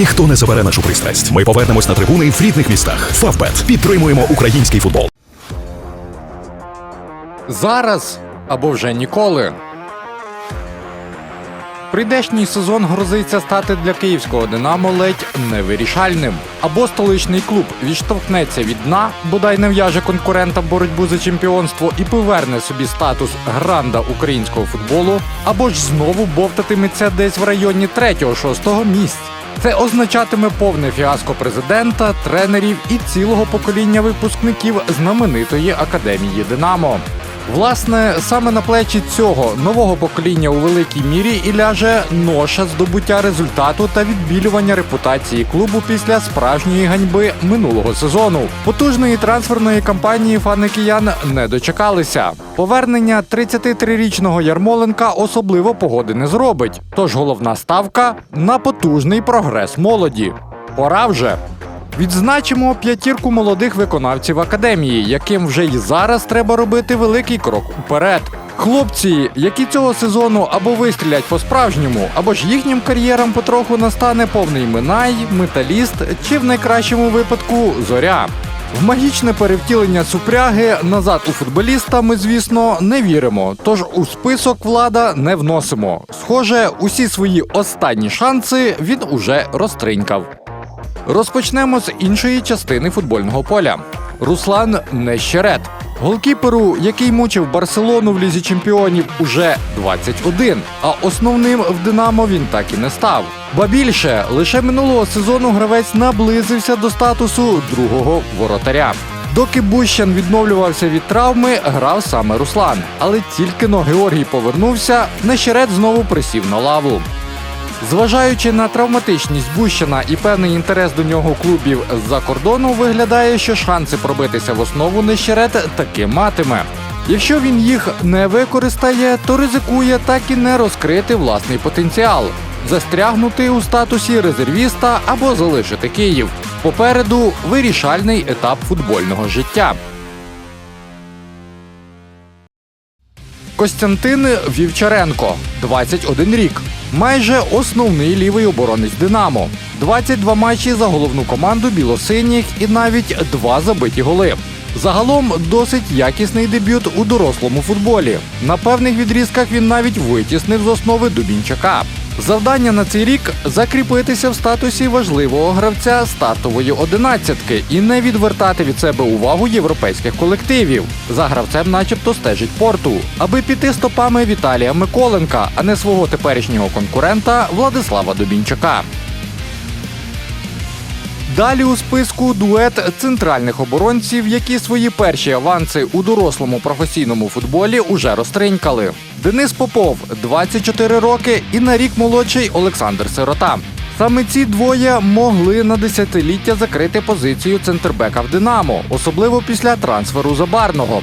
Ніхто не забере нашу пристрасть. Ми повернемось на трибуни в рідних містах. Фавбет підтримуємо український футбол. Зараз або вже ніколи. Прийдешній сезон грозиться стати для київського Динамо ледь невирішальним. Або столичний клуб відштовхнеться від дна, бодай не в'яже конкурента боротьбу за чемпіонство і поверне собі статус гранда українського футболу, або ж знову бовтатиметься десь в районі 3-6 місць. Це означатиме повне фіаско президента, тренерів і цілого покоління випускників знаменитої академії Динамо. Власне, саме на плечі цього нового покоління у великій мірі і ляже ноша здобуття результату та відбілювання репутації клубу після справжньої ганьби минулого сезону. Потужної трансферної кампанії фани киян не дочекалися. Повернення 33-річного Ярмоленка особливо погоди не зробить. Тож головна ставка на потужний прогрес молоді. Пора вже. Відзначимо п'ятірку молодих виконавців академії, яким вже й зараз треба робити великий крок уперед. Хлопці, які цього сезону або вистрілять по-справжньому, або ж їхнім кар'єрам потроху настане повний Минай, металіст чи в найкращому випадку зоря. В магічне перевтілення супряги назад у футболіста ми, звісно, не віримо. Тож у список влада не вносимо. Схоже, усі свої останні шанси він уже розтринькав. Розпочнемо з іншої частини футбольного поля. Руслан Нещерет. Голкіперу, який мучив Барселону в лізі чемпіонів, уже 21, а основним в Динамо він так і не став. Ба більше лише минулого сезону гравець наблизився до статусу другого воротаря. Доки Бущан відновлювався від травми, грав саме Руслан. Але тільки но Георгій повернувся, Нещерет знову присів на лаву. Зважаючи на травматичність Бущина і певний інтерес до нього клубів з-за кордону, виглядає, що шанси пробитися в основу Нещерет таки матиме. Якщо він їх не використає, то ризикує так і не розкрити власний потенціал, застрягнути у статусі резервіста або залишити Київ. Попереду вирішальний етап футбольного життя. Костянтин Вівчаренко, 21 рік. Майже основний лівий оборонець Динамо. 22 матчі за головну команду білосиніх і навіть два забиті голи. Загалом досить якісний дебют у дорослому футболі. На певних відрізках він навіть витіснив з основи Дубінчака. Завдання на цей рік закріпитися в статусі важливого гравця стартової одинадцятки і не відвертати від себе увагу європейських колективів. За гравцем, начебто, стежить порту, аби піти стопами Віталія Миколенка, а не свого теперішнього конкурента Владислава Дубінчака. Далі у списку дует центральних оборонців, які свої перші аванси у дорослому професійному футболі уже розтринькали. Денис Попов, 24 роки, і на рік молодший Олександр Сирота. Саме ці двоє могли на десятиліття закрити позицію центрбека в Динамо, особливо після трансферу Забарного.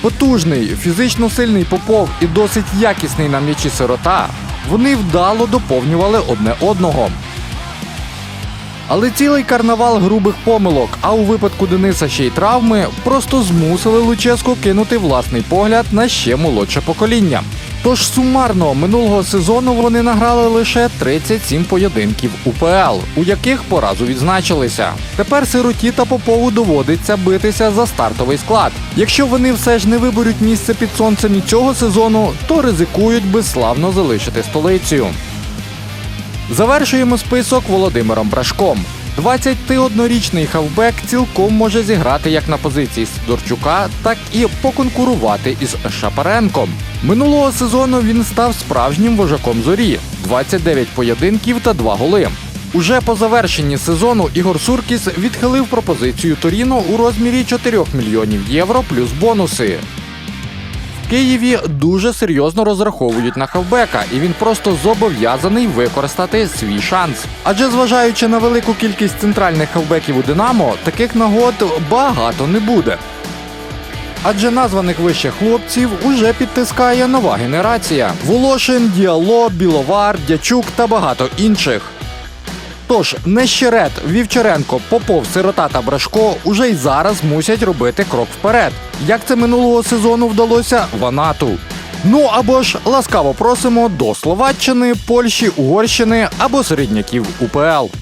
Потужний, фізично сильний Попов і досить якісний на м'ячі сирота. Вони вдало доповнювали одне одного. Але цілий карнавал грубих помилок, а у випадку Дениса ще й травми, просто змусили Луческу кинути власний погляд на ще молодше покоління. Тож сумарно минулого сезону вони награли лише 37 поєдинків УПЛ, у яких по разу відзначилися. Тепер сироті та Попову доводиться битися за стартовий склад. Якщо вони все ж не виберуть місце під сонцем і цього сезону, то ризикують безславно залишити столицю. Завершуємо список Володимиром Брашком. 21-річний хавбек цілком може зіграти як на позиції Сидорчука, так і поконкурувати із Шапаренком. Минулого сезону він став справжнім вожаком зорі 29 поєдинків та 2 голи. Уже по завершенні сезону Ігор Суркіс відхилив пропозицію Торіно у розмірі 4 мільйонів євро плюс бонуси. Києві дуже серйозно розраховують на хавбека, і він просто зобов'язаний використати свій шанс. Адже зважаючи на велику кількість центральних хавбеків у Динамо, таких нагод багато не буде. Адже названих вище хлопців уже підтискає нова генерація: Волошин, Діало, Біловар, Дячук та багато інших. Тож Нещерет, Вівчаренко, Попов, Сирота та Брашко уже й зараз мусять робити крок вперед. Як це минулого сезону вдалося Ванату. Ну або ж ласкаво просимо до Словаччини, Польщі, Угорщини або середняків УПЛ.